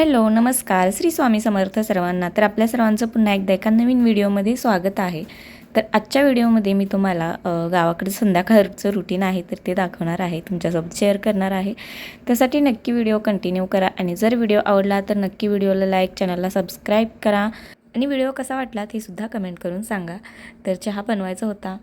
Hello नमस्कार. श्री स्वामी समर्थ सर्वांना. तर आपल्या सर्वांचं पुन्हा एकदा एका नवीन व्हिडिओमध्ये स्वागत आहे. तर आजच्या व्हिडिओमध्ये मी तुम्हाला गावाकडे संध्याकाळचं रुटीन आहे तर ते दाखवणार आहे. तुमच्यासोबत शेअर करणार आहे. त्यासाठी नक्की व्हिडिओ कंटिन्यू करा आणि जर व्हिडिओ आवडला तर नक्की व्हिडिओला लाईक चॅनलला सबस्क्राईब करा. आणि व्हिडिओ कसा वाटला ते सुद्धा कमेंट करून सांगा. तर चहा बनवायचा होता.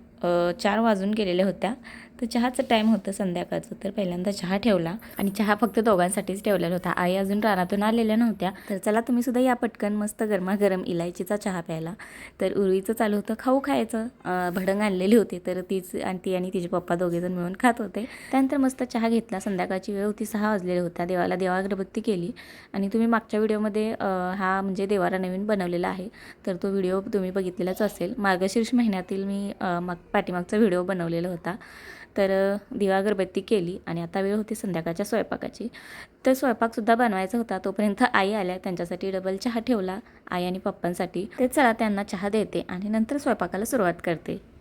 चार वाजून गेलेल्या होत्या. तर चहाचं टाईम होतं संध्याकाळचं. तर पहिल्यांदा चहा ठेवला आणि चहा फक्त दोघांसाठीच ठेवलेला होता. आई अजून रानातून आलेल्या नव्हत्या. तर चला तुम्ही सुद्धा या पटकन मस्त गरमागरम इलायचीचा चहा प्यायला. तर उरळीचं चालू होतं खाऊ खायचं. भडंग आणलेली होती. तर तीच आणि ती आणि तिचे पप्पा दोघेजण मिळून खात होते. त्यानंतर मस्त चहा घेतला. संध्याकाळची वेळ होती. सहा वाजलेली होत्या देवाला देवा अगरबत्ती केली. आणि तुम्ही मागच्या व्हिडिओमध्ये हा म्हणजे देवारा नवीन बनवलेला आहे. तर तो व्हिडिओ तुम्ही बघितलेलाच असेल. मार्गशीर्ष महिन्यातील मी माग पाठीमागचा व्हिडिओ बनवलेला होता. तर दिवा अगरबत्ती केली आणि आता वेळ होती संध्याकाळच्या स्वयंपाकाची. तर स्वयंपाकसुद्धा बनवायचा होता. तोपर्यंत आई आल्या त्यांच्यासाठी डबल चहा ठेवला आई आणि पप्पांसाठी. ते चला त्यांना चहा देते आणि नंतर स्वयंपाकाला सुरुवात करते.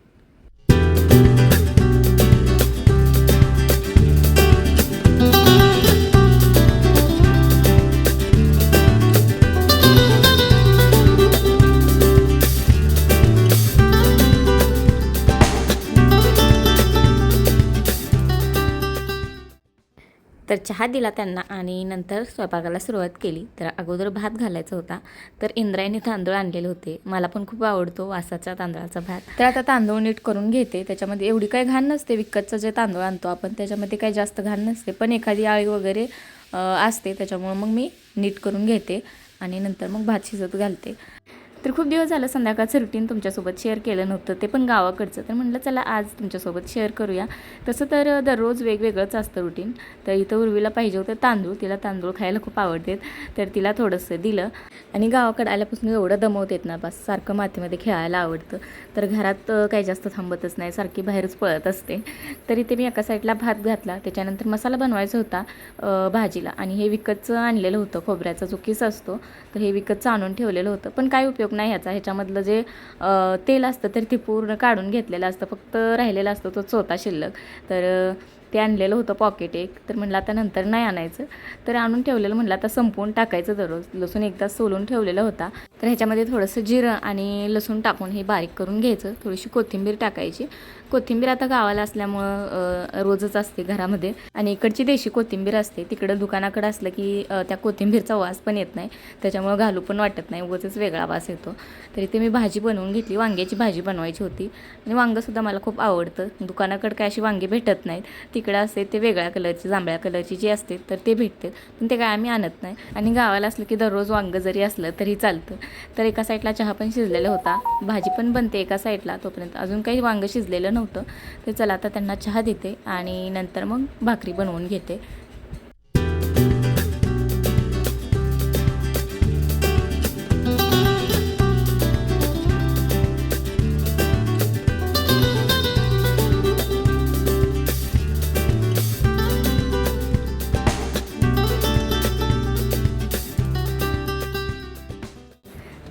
तर चहा दिला त्यांना आणि नंतर स्वयंपाकाला सुरुवात केली. तर अगोदर भात घालायचा होता. तर इंद्रायणी तांदूळ आणलेले होते. मला पण खूप आवडतो वासाचा तांदळाचा भात. तर आता तांदूळ नीट करून घेते. त्याच्यामध्ये एवढी काही घाण नसते. विकतचं जे तांदूळ आणतो आपण त्याच्यामध्ये काही जास्त घाण नसते. पण एखादी आळी वगैरे असते. त्याच्यामुळं मग मी नीट करून घेते आणि नंतर मग भात शिजत घालते. तर खूप दिवस झालं संध्याकाळचं रुटीन तुमच्यासोबत शेअर केलं नव्हतं ते पण गावाकडचं. तर म्हटलं चला आज तुमच्यासोबत शेअर करूया. तसं तर दररोज वेगवेगळंच असतं रुटीन तर इथं उर्वीला पाहिजे होतं तांदूळ तिला तांदूळ खायला खूप आवडतात तर तिला थोडंसं दिलं. आणि गावाकडे आल्यापासून एवढं दमवतेत ना बस सारखं मातीमध्ये खेळायला आवडतं. तर घरात काही जास्त थांबतच नाही सारखी बाहेरच पळत असते. तर इथे मी एका साईडला भात घातला त्याच्यानंतर मसाला बनवायचा होता भाजीला. आणि हे विकतचं आणलेलं होतं खोबऱ्याचा जो किस असतो तर हे विकतचं आणून ठेवलेलं होतं. पण काय उपयोग नाही ह्याचा. ह्याच्यामधलं जे तेल असतं तर ते पूर्ण काढून घेतलेलं असतं. फक्त राहिलेला असतो तो चोथा शिल्लक. तर ते आणलेलं होतं पॉकेट एक. तर म्हणलं आता नंतर नाही आणायचं. तर आणून ठेवलेलं म्हणलं आता संपवून टाकायचं दररोज. लसूण एकदा सोलून ठेवलेला होता. तर ह्याच्यामध्ये थोडंसं जिरं आणि लसूण टाकून हे बारीक करून घ्यायचं. थोडीशी कोथिंबीर टाकायची. कोथिंबीर आता गावाला असल्यामुळं रोजच असते घरामध्ये. आणि इकडची देशी कोथिंबीर असते. तिकडं दुकानाकडं असलं की त्या कोथिंबीरचा वास पण येत नाही. त्याच्यामुळं घालू पण वाटत नाही. उगाच वेगळा वास येतो. तर इथे मी भाजी बनवून घेतली. वांग्याची भाजी बनवायची होती. आणि वांगंसुद्धा मला खूप आवडतं. दुकानाकडं काय अशी वांगी भेटत नाहीत. तिकडं असते ते वेगळ्या कलरची जांभळ्या कलरची जी असते तर ते भेटते. पण ते काय आम्ही आणत नाही. आणि गावाला असलं की दररोज वांगं जरी असलं तरी चालतं. तर एका साईडला चहा पण शिजलेला होता. भाजी पण बनते एका साईडला तोपर्यंत. अजून काही वांगं शिजलेलं नव्हतं. तर चला आता त्यांना चहा देते आणि नंतर मग भाकरी बनवून घेते.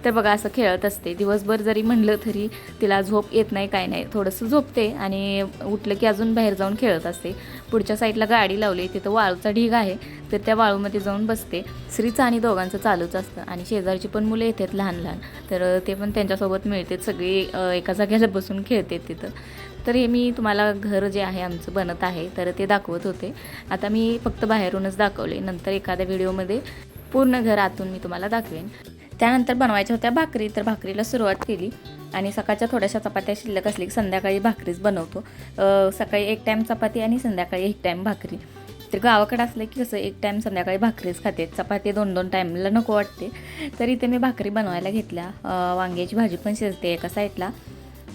तर बघा असं खेळत असते. दिवसभर जरी म्हणलं तरी तिला झोप येत नाही काय नाही. थोडंसं झोपते आणि उठलं की अजून बाहेर जाऊन खेळत असते. पुढच्या साईडला गाडी लावली तिथं वाळूचा ढीग आहे तर त्या वाळूमध्ये जाऊन बसते. श्रीचं आणि दोघांचं चालूच असतं आणि शेजारची पण मुलं येतात लहान लहान. तर ते पण त्यांच्यासोबत मिळतात सगळी एका जाग्याला बसून खेळतात तिथं. तर हे मी तुम्हाला घर जे आहे आमचं बनत आहे तर ते दाखवत होते. आता मी फक्त बाहेरूनच दाखवले. नंतर एखाद्या व्हिडिओमध्ये पूर्ण घर आतून मी तुम्हाला दाखवेन. त्यानंतर बनवायच्या होत्या भाकरी तर भाकरीला सुरुवात केली. आणि सकाळच्या थोड्याशा चपात्या शिल्लक असली की संध्याकाळी भाकरीच बनवतो. सकाळी एक टाईम चपाती आणि संध्याकाळी एक टाईम भाकरी. तर गावाकडे असलं की कसं एक टाईम संध्याकाळी भाकरीच खाते. चपाती दोन दोन टाईमला नको वाटते. तर इथे मी भाकरी बनवायला घेतल्या. वांग्याची भाजी पण शिजते एका साईडला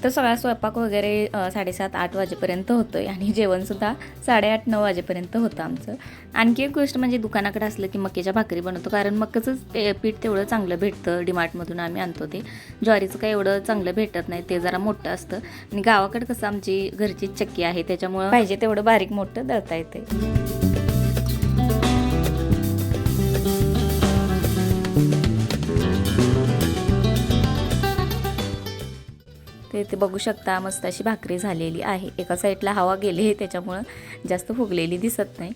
तर सगळा स्वयंपाक वगैरे साडेसात आठ वाजेपर्यंत होतं आहे आणि जेवणसुद्धा साडेआठ नऊ वाजेपर्यंत होतं आमचं. आणखी एक गोष्ट म्हणजे दुकानाकडे असलं की मक्याच्या भाकरी बनवतो कारण मक्याचंच ते पीठ तेवढं चांगलं भेटतं डिमार्टमधून आम्ही आणतो ते. ज्वारीचं काही एवढं चांगलं भेटत नाही ते जरा मोठं असतं. आणि गावाकडे कसं आमची घरची चक्की आहे त्याच्यामुळं पाहिजे तेवढं बारीक मोठं दळता येते ते ते बघू शकता मस्त अशी भाकरी झालेली आहे. एका साईडला हवा गेली आहे त्याच्यामुळं जास्त फुगलेली दिसत नाही.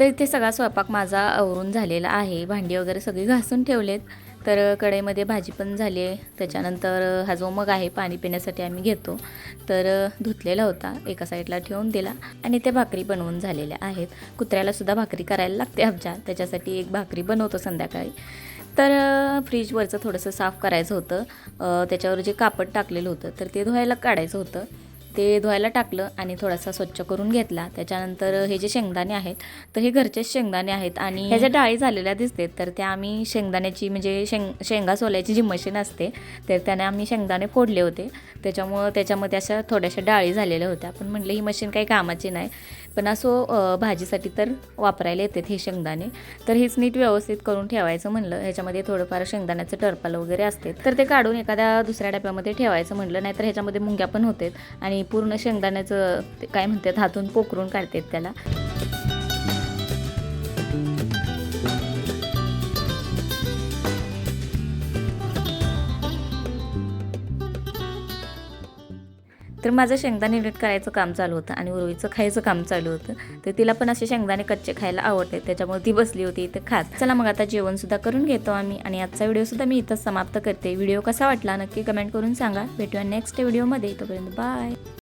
तर इथे सगळा स्वयंपाक माझा आवरून झालेला आहे. भांडी वगैरे सगळी घासून ठेवलेत. तर कढईमध्ये भाजी पण झाली आहे. त्याच्यानंतर हा जो मग आहे पाणी पिण्यासाठी आम्ही घेतो. तर धुतलेला होता एका साईडला ठेवून दिला आणि ते भाकरी बनवून झालेल्या आहेत. कुत्र्यालासुद्धा भाकरी करायला लागते आमच्या. त्याच्यासाठी एक भाकरी बनवतो संध्याकाळी. तर फ्रीजवरचं थोडंसं साफ करायचं होतं. त्याच्यावर जे कापड टाकलेलं होतं तर ते धुवायला काढायचं होतं. ते धुवायला टाकलं आणि थोडासा स्वच्छ करून घेतला. त्याच्यानंतर हे जे शेंगदाणे आहेत तर हे घरचेच शेंगदाणे आहेत आणि ह्याच्या डाळी झालेल्या दिसते तर त्या आम्ही शेंगदाण्याची म्हणजे शेंग शेंगा सोलायची जी मशीन असते तर त्याने आम्ही शेंगदाणे फोडले होते. त्याच्यामुळं त्याच्यामध्ये अशा थोड्याशा डाळी झालेल्या होत्या. पण म्हटलं ही मशीन काही कामाची नाही. पण असो भाजीसाठी तर वापरायला येतात हे शेंगदाणे. तर हेच नीट व्यवस्थित करून ठेवायचं म्हणलं. ह्याच्यामध्ये थोडंफार शेंगदाण्याचं टरपाल वगैरे असते. तर ते काढून एखाद्या दुसऱ्या डब्यामध्ये ठेवायचं म्हणलं. नाहीतर ह्याच्यामध्ये मुंग्या पण होतात. आणि पूर्ण शेंगदाण्याचं ते काय म्हणतात हातून पोकरून काढतात त्याला. तर माझं शेंगदाणे नीट करायचं काम चालू होतं आणि उर्वीचं खायचं काम चालू होतं. तर तिला पण असे शेंगदाणे कच्चे खायला आवडते त्याच्यामुळे ती बसली होती इथे खास. चला मग आता जेवणसुद्धा करून घेतो आम्ही आणि आजचा व्हिडिओसुद्धा मी इथंच समाप्त करते. व्हिडिओ कसा वाटला नक्की कमेंट करून सांगा. भेटूया नेक्स्ट व्हिडिओमध्ये तोपर्यंत बाय